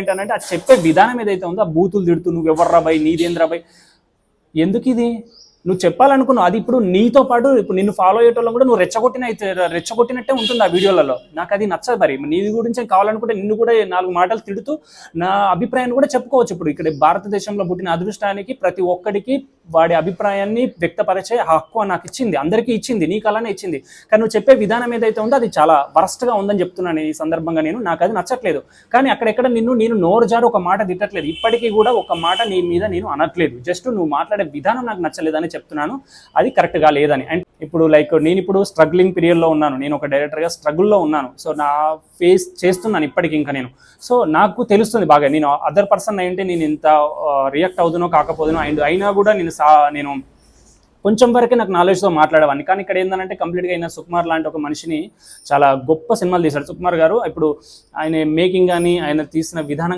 ఏంటంటే అది చెప్పే విధానం ఏదైతే ఉందో ఆ బూతులు తిడుతూ నువ్వు ఎవర్రా బై నీదేంద్రా బై ఎందుకు ఇది? నువ్వు చెప్పాలనుకున్నావు. అది ఇప్పుడు నీతో పాటు ఇప్పుడు నిన్ను ఫాలో అయ్యేటోళ్ళం కూడా నువ్వు రెచ్చగొట్టిన అయితే రెచ్చగొట్టినట్టే ఉంటుంది ఆ వీడియోలలో. నాకు అది నచ్చదు మరి. నీ గురించి కావాలనుకుంటే నిన్ను కూడా నాలుగు మాటలు తిడుతూ నా అభిప్రాయాన్ని కూడా చెప్పుకోవచ్చు. ఇప్పుడు ఇక్కడ భారతదేశంలో పుట్టిన అదృష్టానికి ప్రతి ఒక్కడికి వాడి అభిప్రాయాన్ని వ్యక్తపరిచే హక్కు నాకు ఇచ్చింది. అందరికీ ఇచ్చింది నీకు అలానే ఇచ్చింది. కానీ నువ్వు చెప్పే విధానం ఏదైతే ఉందో అది చాలా వరస్ట్గా ఉందని చెప్తున్నాను ఈ సందర్భంగా నేను. నాకు అది నచ్చట్లేదు. కానీ అక్కడెక్కడ నిన్ను నేను నోరుజారు ఒక మాట తిట్టట్లేదు. ఇప్పటికీ కూడా ఒక మాట నీ మీద నేను అనట్లేదు. జస్ట్ నువ్వు మాట్లాడే విధానం నాకు నచ్చలేదని చెప్తున్నాను. అది కరెక్ట్గా లేదని. అండ్ ఇప్పుడు లైక్ నేను ఇప్పుడు స్ట్రగ్లింగ్ పీరియడ్లో ఉన్నాను. నేను ఒక డైరెక్టర్గా స్ట్రగుల్లో ఉన్నాను. సో నా ఫేస్ చేస్తున్నాను ఇప్పటికి ఇంకా నేను. సో నాకు తెలుస్తుంది బాగా. నేను అదర్ పర్సన్ అయితే నేను ఇంత రియాక్ట్ అవుదునో కాకపోదునో అండ్ అయినా కూడా నేను సా నేను కొంచెం వరకే నాకు నాలెడ్జ్తో మాట్లాడేవాడిని. కానీ ఇక్కడ ఏంటంటే కంప్లీట్గా అయిన సుకుమార్ లాంటి ఒక మనిషిని చాలా గొప్ప సినిమాలు తీశాడు. సుకుమార్ గారు ఇప్పుడు ఆయన మేకింగ్ కానీ ఆయన తీసిన విధానం